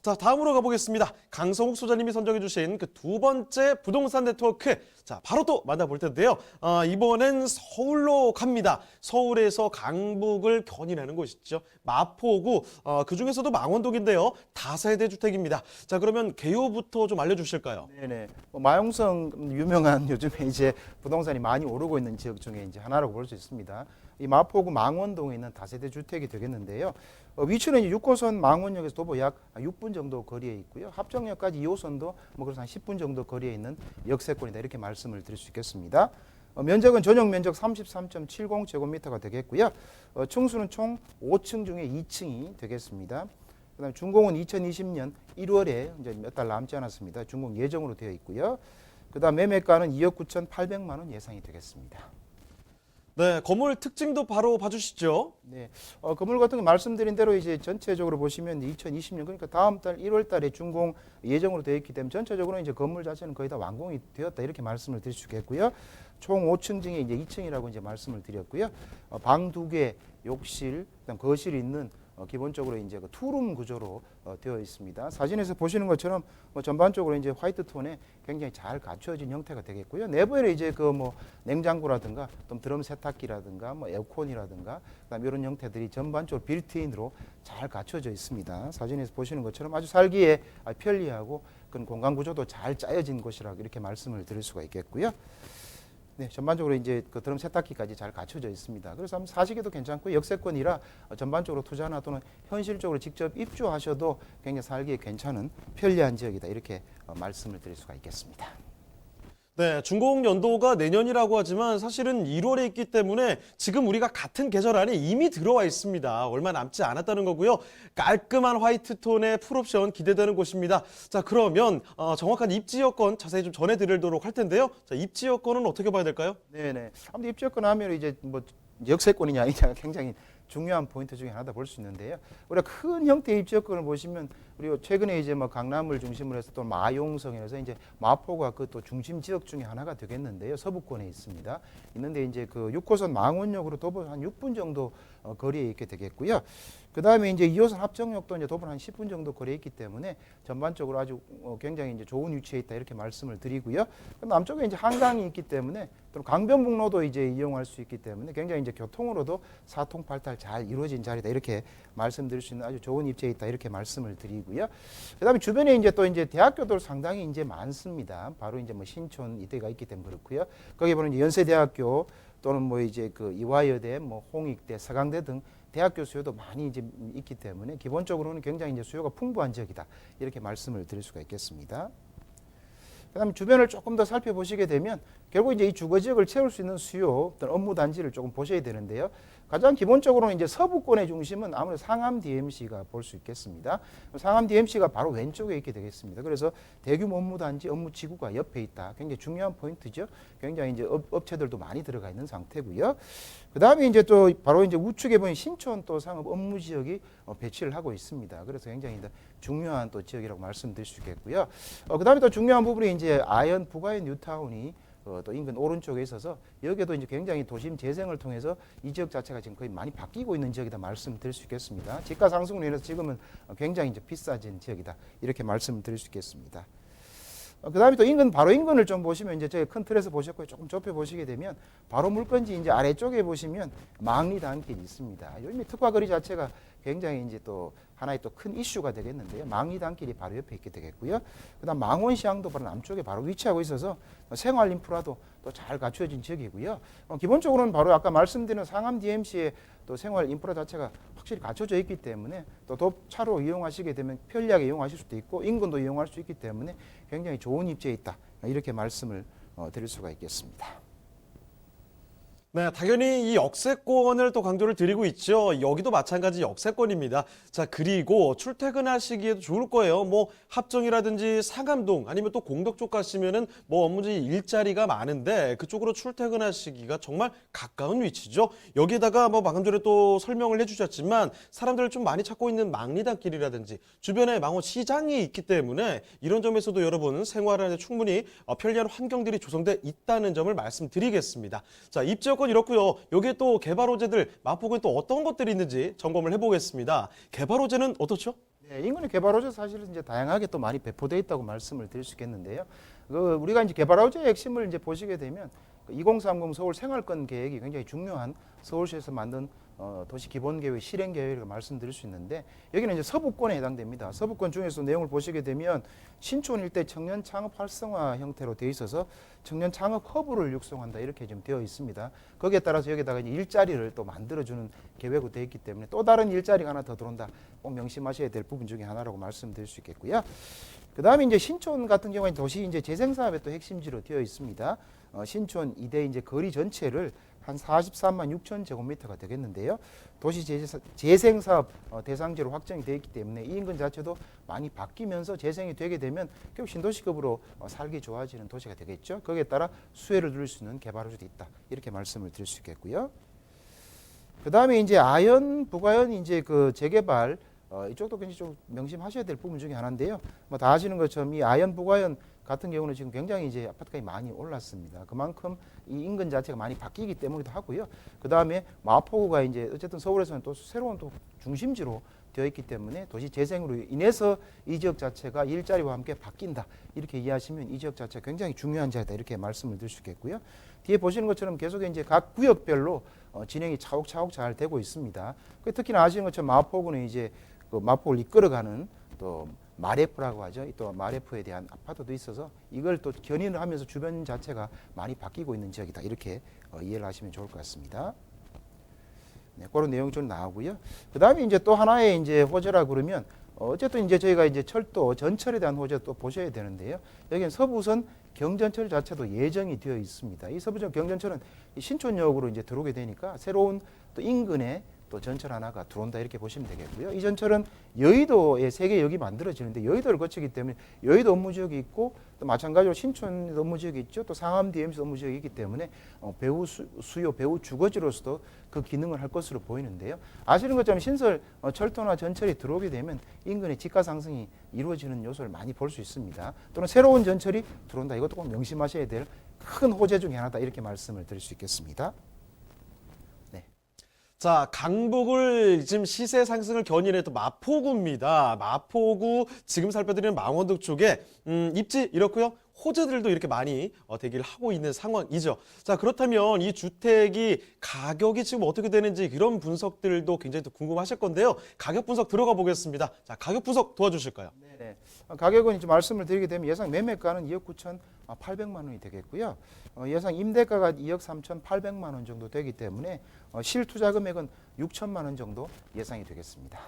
자, 다음으로 가보겠습니다. 강성욱 소장님이 선정해 주신 그 두 번째 부동산 네트워크. 자, 바로 또 만나볼 텐데요. 아, 이번엔 서울로 갑니다. 서울에서 강북을 견인하는 곳이죠. 마포구, 어, 그 중에서도 망원동인데요. 다세대 주택입니다. 자, 그러면 개요부터 좀 알려주실까요? 네네. 뭐 마용성 유명한 요즘에 이제 부동산이 많이 오르고 있는 지역 중에 이제 하나라고 볼 수 있습니다. 이 마포구 망원동에 있는 다세대 주택이 되겠는데요. 어, 위치는 이제 6호선 망원역에서 도보 약 6분 정도 거리에 있고요. 합정역까지 2호선도 뭐 그래서 한 10분 정도 거리에 있는 역세권이다 이렇게 말씀을 드릴 수 있겠습니다. 어, 면적은 전용 면적 33.70 제곱미터가 되겠고요. 어, 층수는 총 5층 중에 2층이 되겠습니다. 그다음에 준공은 2020년 1월에 이제 몇 달 남지 않았습니다. 준공 예정으로 되어 있고요. 그다음 매매가는 2억 9,800만 원 예상이 되겠습니다. 네, 건물 특징도 바로 봐주시죠. 네, 어, 건물 같은 거 말씀드린 대로 이제 전체적으로 보시면 2020년 그러니까 다음 달 1월 달에 준공 예정으로 되어 있기 때문에 전체적으로 이제 건물 자체는 거의 다 완공이 되었다 이렇게 말씀을 드릴 수 있겠고요. 총 5층 중에 이제 2층이라고 이제 말씀을 드렸고요. 어, 방두 개, 욕실, 그다음 거실이 있는 어, 기본적으로 이제 그 투룸 구조로 어, 되어 있습니다. 사진에서 보시는 것처럼 뭐 전반적으로 이제 화이트 톤에 굉장히 잘 갖춰진 형태가 되겠고요. 내부에는 이제 그 뭐 냉장고라든가 또 드럼 세탁기라든가 뭐 에어컨이라든가 그다음 이런 형태들이 전반적으로 빌트인으로 잘 갖춰져 있습니다. 사진에서 보시는 것처럼 아주 살기에 아, 편리하고 그런 공간 구조도 잘 짜여진 곳이라고 이렇게 말씀을 드릴 수가 있겠고요. 네, 전반적으로 이제 그 드럼 세탁기까지 잘 갖춰져 있습니다. 그래서 한번 사시기도 괜찮고 역세권이라 어, 전반적으로 투자나 또는 현실적으로 직접 입주하셔도 굉장히 살기에 괜찮은 편리한 지역이다 이렇게 어, 말씀을 드릴 수가 있겠습니다. 네, 준공 연도가 내년이라고 하지만 사실은 1월에 있기 때문에 지금 우리가 같은 계절 안에 이미 들어와 있습니다. 얼마 남지 않았다는 거고요. 깔끔한 화이트 톤의 풀옵션 기대되는 곳입니다. 자, 그러면 어, 정확한 입지 여건 자세히 좀 전해드리도록 할 텐데요. 자, 입지 여건은 어떻게 봐야 될까요? 네네. 아무튼 입주권 하면 이제 뭐 역세권이냐 아니냐 굉장히 중요한 포인트 중에 하나다 볼 수 있는데요. 우리가 큰 형태의 입지권을 보시면 우리 최근에 이제 뭐 강남을 중심으로 해서 또 마용성에서 이제 마포가 그 또 중심 지역 중에 하나가 되겠는데요. 서부권에 있습니다. 있는데 이제 그 6호선 망원역으로 도보 한 6분 정도 어, 거리에 있게 되겠고요. 그 다음에 이제 2호선 합정역도 이제 도보 한 10분 정도 거리에 있기 때문에 전반적으로 아주 어, 굉장히 이제 좋은 위치에 있다 이렇게 말씀을 드리고요. 그 남쪽에 이제 한강이 있기 때문에 또 강변북로도 이제 이용할 수 있기 때문에 굉장히 이제 교통으로도 사통팔달 잘 이루어진 자리다 이렇게 말씀드릴 수 있는 아주 좋은 입지에 있다 이렇게 말씀을 드리고요. 그다음에 주변에 이제 또 이제 대학교도 상당히 이제 많습니다. 바로 이제 뭐 신촌 이대가 있기 때문에 그렇고요. 거기 보면 연세대학교 또는 뭐 이제 그 이화여대, 뭐 홍익대, 서강대 등 대학교 수요도 많이 이제 있기 때문에 기본적으로는 굉장히 이제 수요가 풍부한 지역이다 이렇게 말씀을 드릴 수가 있겠습니다. 그다음에 주변을 조금 더 살펴보시게 되면 결국 이제 이 주거 지역을 채울 수 있는 수요 어떤 업무 단지를 조금 보셔야 되는데요. 가장 기본적으로는 이제 서부권의 중심은 아무래도 상암 DMC가 볼 수 있겠습니다. 상암 DMC가 바로 왼쪽에 있게 되겠습니다. 그래서 대규모 업무 단지, 업무 지구가 옆에 있다. 굉장히 중요한 포인트죠. 굉장히 이제 업, 업체들도 많이 들어가 있는 상태고요. 그 다음에 이제 또 바로 이제 우측에 보면 신촌 또 상업 업무 지역이 어, 배치를 하고 있습니다. 그래서 굉장히 중요한 또 지역이라고 말씀드릴 수 있겠고요. 어, 그 다음에 또 중요한 부분이 이제 아현 부가의 뉴타운이 어, 또 인근 오른쪽에 있어서 여기에도 이제 굉장히 도심 재생을 통해서 이 지역 자체가 지금 거의 많이 바뀌고 있는 지역이다 말씀드릴 수 있겠습니다. 지가 상승으로 인해서 지금은 어, 굉장히 이제 비싸진 지역이다 이렇게 말씀드릴 수 있겠습니다. 어, 그다음에 또 인근 바로 인근을 좀 보시면 이제 저희 큰 틀에서 보셨고요. 조금 좁혀 보시게 되면 바로 물건지 이제 아래쪽에 보시면 망리 단길이 있습니다. 요즘에 특화거리 자체가 굉장히 이제 또 하나의 또 큰 이슈가 되겠는데요. 망리 단길이 바로 옆에 있게 되겠고요. 그다음 망원시장도 바로 남쪽에 바로 위치하고 있어서 생활 인프라도 또 잘 갖추어진 지역이고요. 어, 기본적으로는 바로 아까 말씀드린 상암 DMC의 또 생활 인프라 자체가 확실히 갖춰져 있기 때문에 또 도차로 이용하시게 되면 편리하게 이용하실 수도 있고 인근도 이용할 수 있기 때문에 굉장히 좋은 입지에 있다 이렇게 말씀을 어, 드릴 수가 있겠습니다. 네, 당연히 이 역세권을 또 강조를 드리고 있죠. 여기도 마찬가지 역세권입니다. 자, 그리고 출퇴근하시기에도 좋을 거예요. 뭐 합정이라든지 상암동 아니면 또 공덕 쪽 가시면은 뭐 업무지 일자리가 많은데 그쪽으로 출퇴근하시기가 정말 가까운 위치죠. 여기에다가 뭐 방금 전에 또 설명을 해주셨지만 사람들을 좀 많이 찾고 있는 망리단길이라든지 주변에 망원 시장이 있기 때문에 이런 점에서도 여러분 생활하는 데 충분히 어, 편리한 환경들이 조성돼 있다는 점을 말씀드리겠습니다. 자, 입지 여건 이렇고요. 여기에 또 개발 호재들 마포구에 또 어떤 것들이 있는지 점검을 해보겠습니다. 개발 호재는 어떻죠? 네, 인근의 개발 호재 사실은 이제 다양하게 또 많이 배포돼 있다고 말씀을 드릴 수 있겠는데요. 그 우리가 이제 개발 호재의 핵심을 이제 보시게 되면 그2030 서울 생활권 계획이 굉장히 중요한 서울시에서 만든 어, 도시 기본 계획 실행 계획을 말씀드릴 수 있는데 여기는 이제 서부권에 해당됩니다. 서부권 중에서 내용을 보시게 되면 신촌 일대 청년 창업 활성화 형태로 되어 있어서 청년 창업 허브를 육성한다 이렇게 지금 되어 있습니다. 거기에 따라서 여기다가 이제 일자리를 또 만들어주는 계획으로 되어 있기 때문에 또 다른 일자리가 하나 더 들어온다. 꼭 명심하셔야 될 부분 중에 하나라고 말씀드릴 수 있겠고요. 그 다음에 이제 신촌 같은 경우에 도시 이제 재생 사업의 또 핵심지로 되어 있습니다. 어, 신촌 이대 이제 거리 전체를 한 43만 6천 제곱미터가 되겠는데요. 도시 재세- 재생 사업 어, 대상지로 확정이 되어 있기 때문에 이 인근 자체도 많이 바뀌면서 재생이 되게 되면 결국 신도시급으로 어, 살기 좋아지는 도시가 되겠죠. 거기에 따라 수혜를 누릴 수 있는 개발 호재도 있다. 이렇게 말씀을 드릴 수 있겠고요. 그 다음에 이제 아연, 부가연 이제 그 재개발 어, 이쪽도 굉장히 좀 명심하셔야 될 부분 중에 하나인데요. 뭐 다 아시는 것처럼 이 아연, 부가연 같은 경우는 지금 굉장히 이제 아파트값이 많이 올랐습니다. 그만큼 이 인근 자체가 많이 바뀌기 때문이기도 하고요. 그 다음에 마포구가 이제 어쨌든 서울에서는 또 새로운 또 중심지로 되어 있기 때문에 도시 재생으로 인해서 이 지역 자체가 일자리와 함께 바뀐다 이렇게 이해하시면 이 지역 자체가 굉장히 중요한 지역이다 이렇게 말씀을 드릴 수 있겠고요. 뒤에 보시는 것처럼 계속 이제 각 구역별로 어, 진행이 차곡차곡 잘 되고 있습니다. 그 특히나 아시는 것처럼 마포구는 이제 그 마포를 이끌어가는 또 마레프라고 하죠. 또 마레프에 대한 아파트도 있어서 이걸 또 견인을 하면서 주변 자체가 많이 바뀌고 있는 지역이다 이렇게 어, 이해를 하시면 좋을 것 같습니다. 네, 그런 내용 좀 나오고요. 그 다음에 이제 또 하나의 이제 호재라 그러면 어, 어쨌든 이제 저희가 이제 철도 전철에 대한 호재 또 보셔야 되는데요. 여기는 서부선 경전철 자체도 예정이 되어 있습니다. 이 서부선 경전철은 이 신촌역으로 이제 들어오게 되니까 새로운 또 인근에 또 전철 하나가 들어온다 이렇게 보시면 되겠고요. 이 전철은 여의도에 세 개 역이 만들어지는데 여의도를 거치기 때문에 여의도 업무 지역이 있고 또 마찬가지로 신촌 업무 지역이 있죠. 또 상암 DMC 업무 지역이 있기 때문에 어, 배우 수, 수요 배우 주거지로서도 그 기능을 할 것으로 보이는데요. 아시는 것처럼 신설 어, 철도나 전철이 들어오게 되면 인근의 집가 상승이 이루어지는 요소를 많이 볼 수 있습니다. 또는 새로운 전철이 들어온다. 이것도 꼭 명심하셔야 될 큰 호재 중에 하나다 이렇게 말씀을 드릴 수 있겠습니다. 자, 강북을 지금 시세 상승을 견인했던 마포구입니다. 마포구 지금 살펴드리는 망원동 쪽에 음, 입지 이렇고요. 호재들도 이렇게 많이 어, 대기를 하고 있는 상황이죠. 자, 그렇다면 이 주택이 가격이 지금 어떻게 되는지 그런 분석들도 굉장히 또 궁금하실 건데요. 가격 분석 들어가 보겠습니다. 자, 가격 분석 도와주실까요? 네. 어, 가격은 이제 말씀을 드리게 되면 예상 매매가는 2억 9천 8백만 원이 되겠고요. 어, 예상 임대가가 2억 3천 8백만 원 정도 되기 때문에 어, 실투자 금액은 6천만 원 정도 예상이 되겠습니다.